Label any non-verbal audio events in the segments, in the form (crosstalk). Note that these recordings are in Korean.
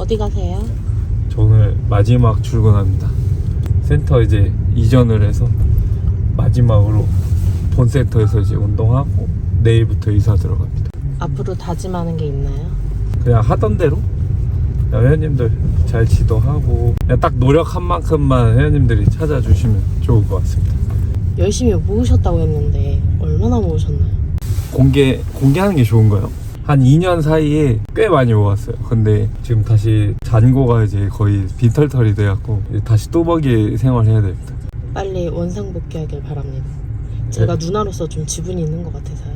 어디 가세요? 저 오늘 마지막 출근합니다. 센터 이제 이전을 해서 마지막으로 본 센터에서 이제 운동하고 내일부터 이사 들어갑니다. 앞으로 다짐하는 게 있나요? 그냥 하던 대로 회원님들 잘 지도하고 그냥 딱 노력한 만큼만 회원님들이 찾아주시면 좋을 것 같습니다. 열심히 모으셨다고 했는데 얼마나 모으셨나요? 공개 공개하는 게 좋은가요? 한 2년 사이에 꽤 많이 모았어요. 근데 지금 다시 잔고가 이제 거의 빈털털이 돼갖고 다시 뚜벅이 생활해야 됩니다. 빨리 원상복귀하길 바랍니다. 제가 네. 누나로서 좀 지분이 있는 것 같아서요.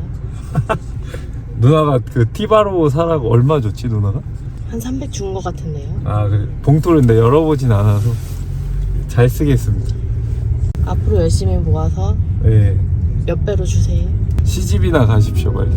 (laughs) 누나가 그 티바로 사라고 얼마 줬지 누나가? 한 300 준 것 같은데요. 아 그래 봉투를 열어보진 않아서 잘 쓰겠습니다. 앞으로 열심히 모아서 예몇 배로 주세요. 시집이나 가십시오 빨리.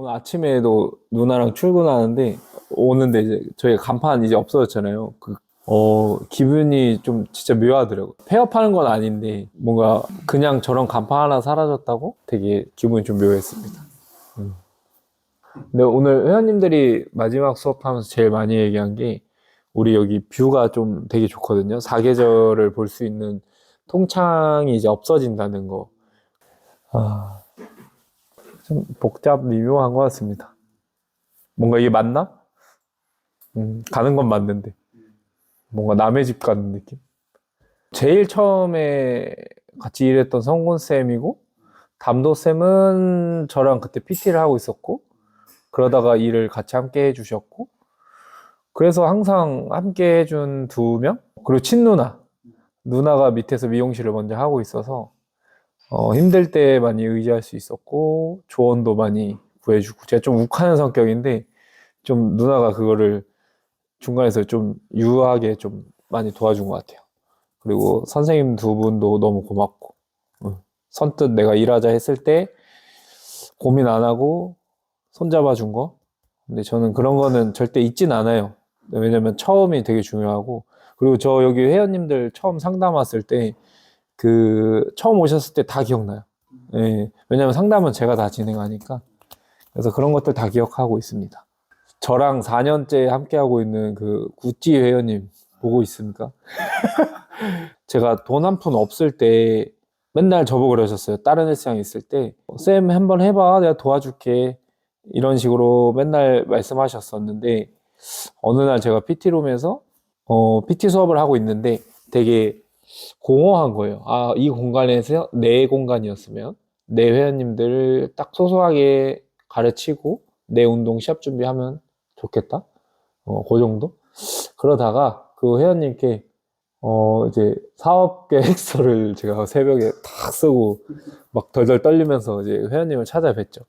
오늘 아침에도 누나랑 출근하는데 오는데 이제 저희 간판 이제 없어졌잖아요. 그, 어, 기분이 좀 진짜 묘하더라고요. 폐업하는 건 아닌데 뭔가 그냥 저런 간판 하나 사라졌다고 되게 기분이 좀 묘했습니다. 음. 근데 오늘 회원님들이 마지막 수업하면서 제일 많이 얘기한 게 우리 여기 뷰가 좀 되게 좋거든요. 사계절을 볼 수 있는 통창이 이제 없어진다는 거. 아, 좀 복잡 미묘한 것 같습니다. 뭔가 이게 맞나? 음, 가는 건 맞는데 뭔가 남의 집 가는 느낌? 제일 처음에 같이 일했던 성곤 쌤이고 담도 쌤은 저랑 그때 PT를 하고 있었고 그러다가 일을 같이 함께 해주셨고 그래서 항상 함께 해준 두 명 그리고 친 누나 누나가 밑에서 미용실을 먼저 하고 있어서 어, 힘들 때 많이 의지할 수 있었고 조언도 많이 구해주고 제가 좀 욱하는 성격인데 좀 누나가 그거를 중간에서 좀 유하게 좀 많이 도와준 것 같아요. 그리고 선생님 두 분도 너무 고맙고 응. 선뜻 내가 일하자 했을 때 고민 안 하고 손잡아 준 거. 근데 저는 그런 거는 절대 잊진 않아요. 왜냐면 처음이 되게 중요하고 그리고 저 여기 회원님들 처음 상담 왔을 때 그 처음 오셨을 때 다 기억나요. 예. 왜냐면 상담은 제가 다 진행하니까. 그래서 그런 것들 다 기억하고 있습니다. 저랑 4년째 함께하고 있는 그 구찌 회원님 보고 있습니까? (laughs) 제가 돈 한 푼 없을 때 맨날 저보고 그러셨어요. 다른 헬스장 있을 때. 쌤 한번 해봐. 내가 도와줄게. 이런 식으로 맨날 말씀하셨었는데 어느 날 제가 PT룸에서 어, PT 수업을 하고 있는데 되게 공허한 거예요. 아, 이 공간에서 내 공간이었으면 내 회원님들을 딱 소소하게 가르치고 내 운동 시합 준비하면 좋겠다. 어, 그 정도? 그러다가 그 회원님께 어, 이제 사업 계획서를 (laughs) 제가 새벽에 탁 쓰고 막 덜덜 떨리면서 이제 회원님을 찾아뵀죠.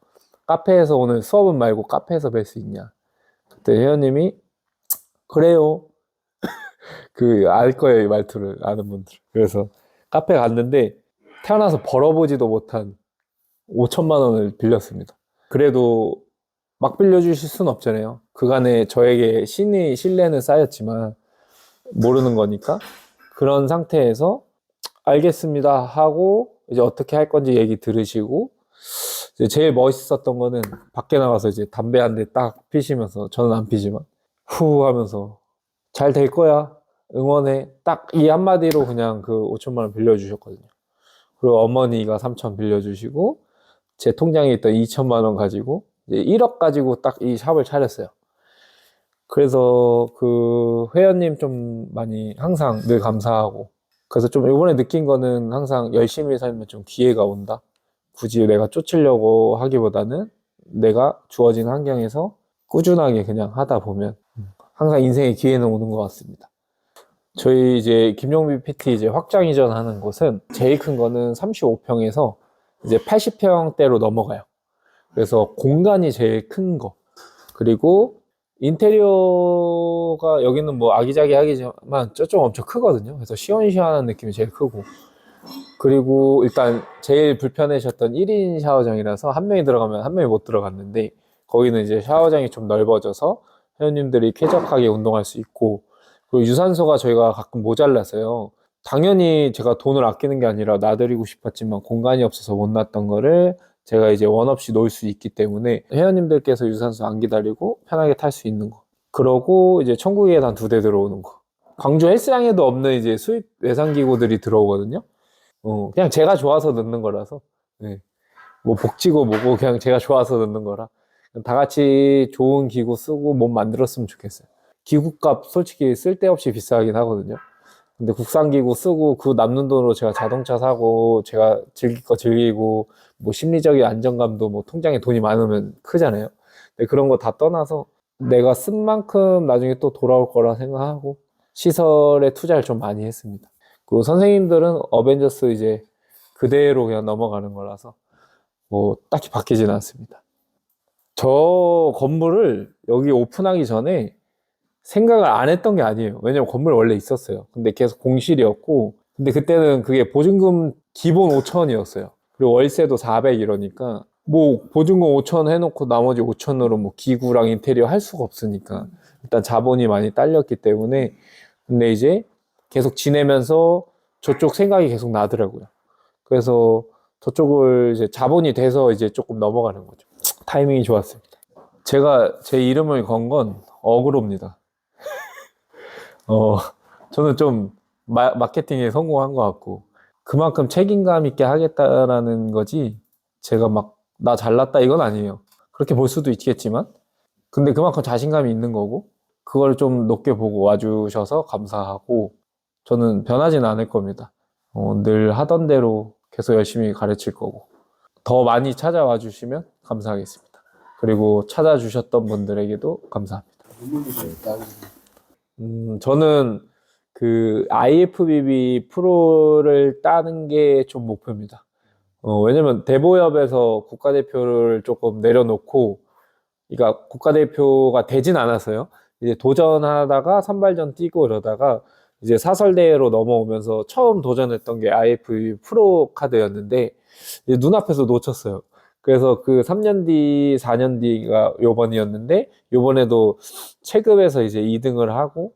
카페에서 오늘 수업은 말고 카페에서 뵐 수 있냐. 그때 회원님이 그래요. 그 알 거예요 이 말투를 아는 분들. 그래서 카페 갔는데 태어나서 벌어보지도 못한 5천만 원을 빌렸습니다. 그래도 막 빌려주실 순 없잖아요. 그간에 저에게 신의 신뢰는 쌓였지만 모르는 거니까 그런 상태에서 알겠습니다 하고 이제 어떻게 할 건지 얘기 들으시고 제일 멋있었던 거는 밖에 나가서 이제 담배 한 대 딱 피시면서 저는 안 피지만 후 하면서 잘 될 거야 응원해 딱 이 한마디로 그냥 그 5천만 원 빌려주셨거든요. 그리고 어머니가 3천 빌려주시고 제 통장에 있던 2천만 원 가지고 이제 1억 가지고 딱 이 샵을 차렸어요. 그래서 그 회원님 좀 많이 항상 늘 감사하고 그래서 좀 이번에 느낀 거는 항상 열심히 살면 좀 기회가 온다. 굳이 내가 쫓으려고 하기보다는 내가 주어진 환경에서 꾸준하게 그냥 하다 보면 항상 인생의 기회는 오는 것 같습니다. 저희 이제 김용비 PT 이제 확장 이전하는 곳은 제일 큰 거는 35평에서 이제 80평대로 넘어가요. 그래서 공간이 제일 큰 거. 그리고 인테리어가 여기는 뭐 아기자기하기지만 저쪽 엄청 크거든요. 그래서 시원시원한 느낌이 제일 크고. 그리고 일단 제일 불편하셨던 1인 샤워장이라서 한 명이 들어가면 한 명이 못 들어갔는데 거기는 이제 샤워장이 좀 넓어져서 회원님들이 쾌적하게 운동할 수 있고 그리고 유산소가 저희가 가끔 모자라서요. 당연히 제가 돈을 아끼는 게 아니라 놔드리고 싶었지만 공간이 없어서 못 놨던 거를 제가 이제 원 없이 놓을 수 있기 때문에 회원님들께서 유산소 안 기다리고 편하게 탈 수 있는 거. 그러고 이제 천국에 단 두 대 들어오는 거. 광주 헬스장에도 없는 이제 수입 외상 기구들이 들어오거든요. 어, 그냥 제가 좋아서 넣는 거라서. 네. 뭐 복지고 뭐고 그냥 제가 좋아서 넣는 거라. 다 같이 좋은 기구 쓰고 몸 만들었으면 좋겠어요. 기구값 솔직히 쓸데없이 비싸긴 하거든요. 근데 국산 기구 쓰고 그 남는 돈으로 제가 자동차 사고 제가 즐길 거 즐기고 뭐 심리적인 안정감도 뭐 통장에 돈이 많으면 크잖아요. 근데 그런 거 다 떠나서 내가 쓴 만큼 나중에 또 돌아올 거라 생각하고 시설에 투자를 좀 많이 했습니다. 그 선생님들은 어벤져스 이제 그대로 그냥 넘어가는 거라서 뭐 딱히 바뀌진 않습니다. 저 건물을 여기 오픈하기 전에 생각을 안 했던 게 아니에요. 왜냐면 건물 원래 있었어요. 근데 계속 공실이었고, 근데 그때는 그게 보증금 기본 5천이었어요. 그리고 월세도 400 이러니까, 뭐 보증금 5천 해놓고 나머지 5천으로 뭐 기구랑 인테리어 할 수가 없으니까, 일단 자본이 많이 딸렸기 때문에, 근데 이제 계속 지내면서 저쪽 생각이 계속 나더라고요. 그래서 저쪽을 이제 자본이 돼서 이제 조금 넘어가는 거죠. 타이밍이 좋았습니다. 제가 제 이름을 건 건 어그로입니다. 어, 저는 좀 마, 마케팅에 성공한 것 같고, 그만큼 책임감 있게 하겠다라는 거지, 제가 막, 나 잘났다 이건 아니에요. 그렇게 볼 수도 있겠지만, 근데 그만큼 자신감이 있는 거고, 그걸 좀 높게 보고 와주셔서 감사하고, 저는 변하진 않을 겁니다. 어, 늘 하던 대로 계속 열심히 가르칠 거고, 더 많이 찾아와 주시면 감사하겠습니다. 그리고 찾아주셨던 분들에게도 감사합니다. 음, 저는 그 IFBB 프로를 따는 게 좀 목표입니다. 어, 왜냐면 대보협에서 국가대표를 조금 내려놓고, 그러니까 국가대표가 되진 않았어요. 이제 도전하다가 선발전 뛰고 이러다가 이제 사설대회로 넘어오면서 처음 도전했던 게 IFBB 프로 카드였는데, 눈앞에서 놓쳤어요. 그래서 그 3년 뒤, 4년 뒤가 요번이었는데, 요번에도 체급에서 이제 2등을 하고,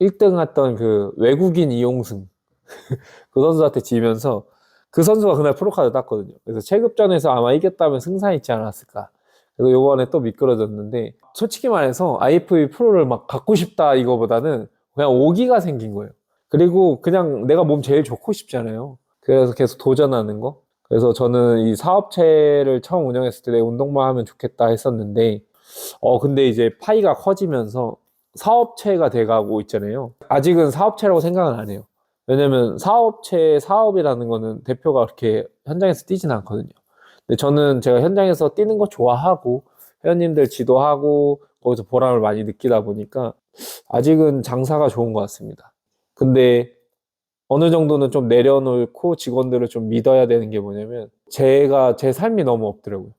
1등 했던 그 외국인 이용승. (laughs) 그 선수한테 지면서, 그 선수가 그날 프로카드 땄거든요. 그래서 체급전에서 아마 이겼다면 승산 있지 않았을까. 그래서 요번에 또 미끄러졌는데, 솔직히 말해서 IFB 프로를 막 갖고 싶다 이거보다는 그냥 오기가 생긴 거예요. 그리고 그냥 내가 몸 제일 좋고 싶잖아요. 그래서 계속 도전하는 거. 그래서 저는 이 사업체를 처음 운영했을 때 내 운동만 하면 좋겠다 했었는데, 어, 근데 이제 파이가 커지면서 사업체가 돼가고 있잖아요. 아직은 사업체라고 생각은 안 해요. 왜냐면 사업체, 사업이라는 거는 대표가 그렇게 현장에서 뛰진 않거든요. 근데 저는 제가 현장에서 뛰는 거 좋아하고, 회원님들 지도하고, 거기서 보람을 많이 느끼다 보니까, 아직은 장사가 좋은 것 같습니다. 근데 어느 정도는 좀 내려놓고 직원들을 좀 믿어야 되는 게 뭐냐면 제가 제 삶이 너무 없더라고요.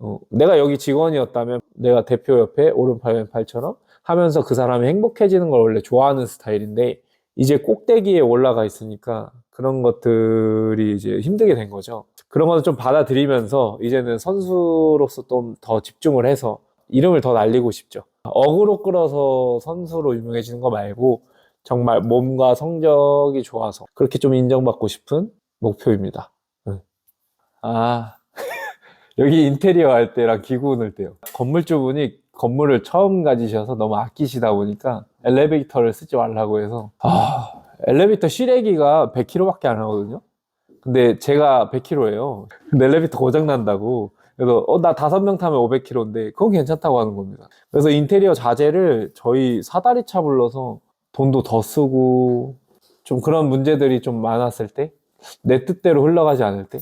어, 내가 여기 직원이었다면 내가 대표 옆에 오른팔 왼팔처럼 하면서 그 사람이 행복해지는 걸 원래 좋아하는 스타일인데 이제 꼭대기에 올라가 있으니까 그런 것들이 이제 힘들게 된 거죠. 그런 것을 좀 받아들이면서 이제는 선수로서 좀 더 집중을 해서 이름을 더 날리고 싶죠. 어그로 끌어서 선수로 유명해지는 거 말고 정말 몸과 성적이 좋아서 그렇게 좀 인정받고 싶은 목표입니다. 응. 아, (laughs) 여기 인테리어 할 때랑 기구 넣을 때요. 건물주분이 건물을 처음 가지셔서 너무 아끼시다 보니까 엘리베이터를 쓰지 말라고 해서 아, 엘리베이터 실외기가 100km밖에 안 하거든요. 근데 제가 100km예요. 근데 엘리베이터 고장 난다고. 그래서 어, 나 다섯 명 타면 500km인데 그건 괜찮다고 하는 겁니다. 그래서 인테리어 자재를 저희 사다리 차 불러서 돈도 더 쓰고 좀 그런 문제들이 좀 많았을 때 내 뜻대로 흘러가지 않을 때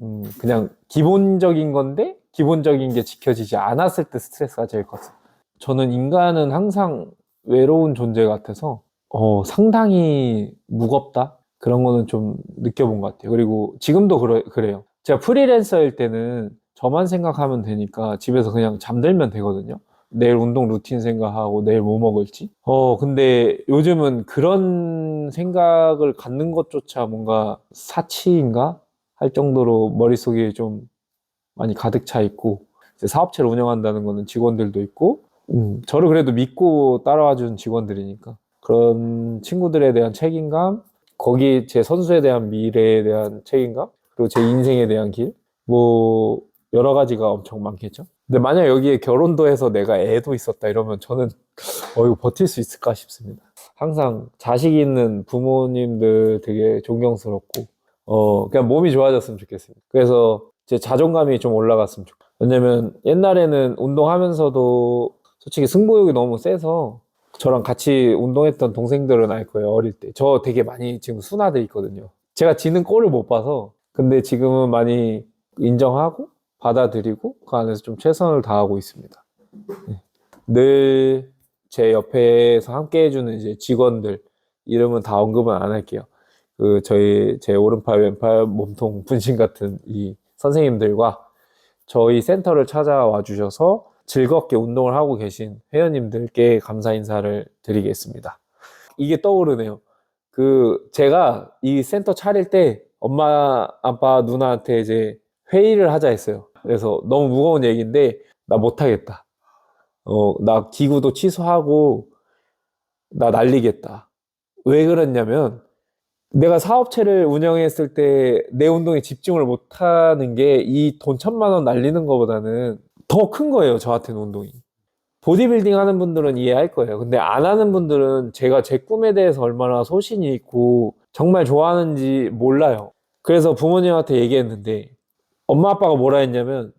음, 그냥 기본적인 건데 기본적인 게 지켜지지 않았을 때 스트레스가 제일 컸어요. 저는 인간은 항상 외로운 존재 같아서 어, 상당히 무겁다 그런 거는 좀 느껴본 것 같아요. 그리고 지금도 그래, 그래요. 제가 프리랜서일 때는 저만 생각하면 되니까 집에서 그냥 잠들면 되거든요. 내일 운동 루틴 생각하고 내일 뭐 먹을지. 어, 근데 요즘은 그런 생각을 갖는 것조차 뭔가 사치인가? 할 정도로 머릿속에 좀 많이 가득 차 있고, 사업체를 운영한다는 거는 직원들도 있고, 음, 저를 그래도 믿고 따라와 준 직원들이니까. 그런 친구들에 대한 책임감, 거기 제 선수에 대한 미래에 대한 책임감, 그리고 제 인생에 대한 길, 뭐, 여러 가지가 엄청 많겠죠. 근데 만약 여기에 결혼도 해서 내가 애도 있었다 이러면 저는 어 이거 버틸 수 있을까 싶습니다. 항상 자식 있는 부모님들 되게 존경스럽고 어 그냥 몸이 좋아졌으면 좋겠습니다. 그래서 제 자존감이 좀 올라갔으면 좋겠어요. 왜냐면 옛날에는 운동하면서도 솔직히 승부욕이 너무 세서 저랑 같이 운동했던 동생들은 알 거예요 어릴 때. 저 되게 많이 지금 순화돼 있거든요. 제가 지는 꼴을 못 봐서 근데 지금은 많이 인정하고 받아들이고 그 안에서 좀 최선을 다하고 있습니다. 늘 제 옆에서 함께 해주는 이제 직원들 이름은 다 언급은 안 할게요. 그 저희 제 오른팔 왼팔 몸통 분신 같은 이 선생님들과 저희 센터를 찾아와 주셔서 즐겁게 운동을 하고 계신 회원님들께 감사 인사를 드리겠습니다. 이게 떠오르네요. 그 제가 이 센터 차릴 때 엄마 아빠 누나한테 이제 회의를 하자 했어요. 그래서 너무 무거운 얘기인데 나 못하겠다. 어, 나 기구도 취소하고 나 날리겠다. 왜 그랬냐면 내가 사업체를 운영했을 때 내 운동에 집중을 못하는 게 이 돈 천만 원 날리는 것보다는 더 큰 거예요. 저한테는 운동이. 보디빌딩 하는 분들은 이해할 거예요. 근데 안 하는 분들은 제가 제 꿈에 대해서 얼마나 소신이 있고 정말 좋아하는지 몰라요. 그래서 부모님한테 얘기했는데 엄마 아빠가 뭐라 했냐면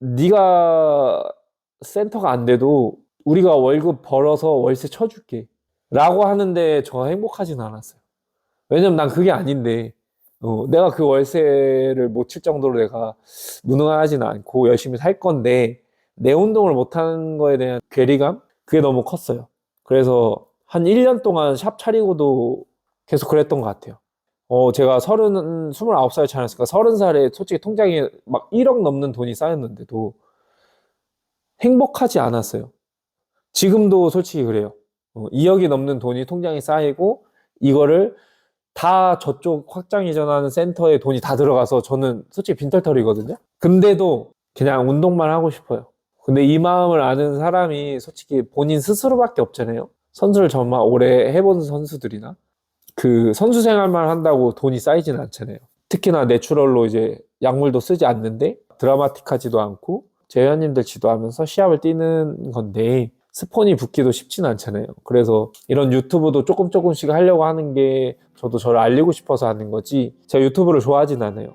네가 센터가 안 돼도 우리가 월급 벌어서 월세 쳐줄게 라고 하는데 저 행복하진 않았어요. 왜냐면 난 그게 아닌데 어, 내가 그 월세를 못 칠 정도로 내가 무능하지는 않고 열심히 살 건데 내 운동을 못하는 거에 대한 괴리감? 그게 너무 컸어요. 그래서 한 1년 동안 샵 차리고도 계속 그랬던 것 같아요. 어, 제가 서른, 29살 차였으니까 서른 살에 솔직히 통장에 막 1억 넘는 돈이 쌓였는데도 행복하지 않았어요. 지금도 솔직히 그래요. 어, 2억이 넘는 돈이 통장에 쌓이고 이거를 다 저쪽 확장 이전하는 센터에 돈이 다 들어가서 저는 솔직히 빈털털이거든요. 근데도 그냥 운동만 하고 싶어요. 근데 이 마음을 아는 사람이 솔직히 본인 스스로밖에 없잖아요. 선수를 정말 오래 해본 선수들이나 그 선수 생활만 한다고 돈이 쌓이진 않잖아요. 특히나 내추럴로 이제 약물도 쓰지 않는데 드라마틱하지도 않고 제 회원님들 지도하면서 시합을 뛰는 건데 스폰이 붙기도 쉽진 않잖아요. 그래서 이런 유튜브도 조금 조금씩 하려고 하는 게 저도 저를 알리고 싶어서 하는 거지 제가 유튜브를 좋아하진 않아요.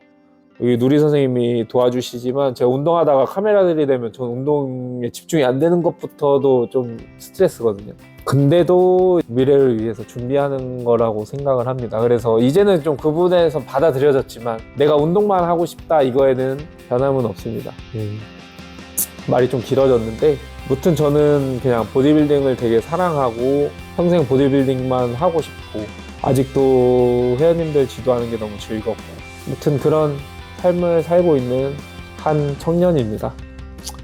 여기 누리 선생님이 도와주시지만 제가 운동하다가 카메라 들이대면 전 운동에 집중이 안 되는 것부터도 좀 스트레스거든요. 근데도 미래를 위해서 준비하는 거라고 생각을 합니다. 그래서 이제는 좀그 부분에서 받아들여졌지만 내가 운동만 하고 싶다 이거에는 변함은 없습니다. 음. 말이 좀 길어졌는데 무튼 저는 그냥 보디빌딩을 되게 사랑하고 평생 보디빌딩만 하고 싶고 아직도 회원님들 지도하는 게 너무 즐겁고 무튼 그런 삶을 살고 있는 한 청년입니다.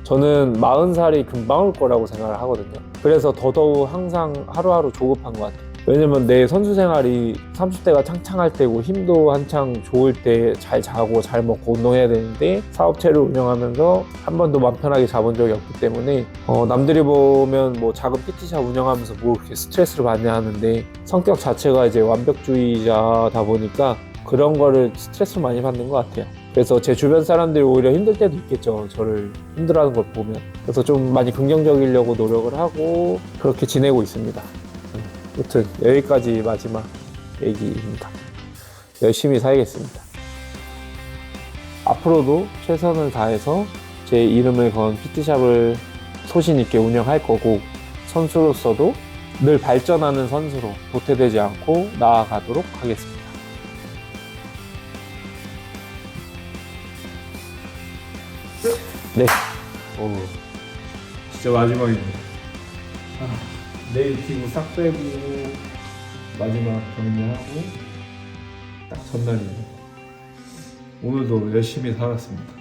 저는 40살이 금방 올 거라고 생각을 하거든요. 그래서 더더욱 항상 하루하루 조급한 것 같아요. 왜냐면 내 선수 생활이 30대가 창창할 때고 힘도 한창 좋을 때 잘 자고 잘 먹고 운동해야 되는데 사업체를 운영하면서 한 번도 맘 편하게 잡은 적이 없기 때문에 어, 남들이 보면 뭐 작은 PT샵 운영하면서 뭐 그렇게 스트레스를 많이 하는데 성격 자체가 이제 완벽주의자다 보니까 그런 거를 스트레스를 많이 받는 것 같아요. 그래서 제 주변 사람들이 오히려 힘들 때도 있겠죠. 저를 힘들어하는 걸 보면. 그래서 좀 많이 긍정적이려고 노력을 하고 그렇게 지내고 있습니다. 음, 아무튼 여기까지 마지막 얘기입니다. 열심히 살겠습니다. 앞으로도 최선을 다해서 제 이름을 건 PT샵을 소신 있게 운영할 거고 선수로서도 늘 발전하는 선수로 도태되지 않고 나아가도록 하겠습니다. 네. 오, 진짜 마지막입니다. 아, 내일 기구 싹 빼고 마지막 정리하고 딱 전날이에요. 오늘도 열심히 살았습니다.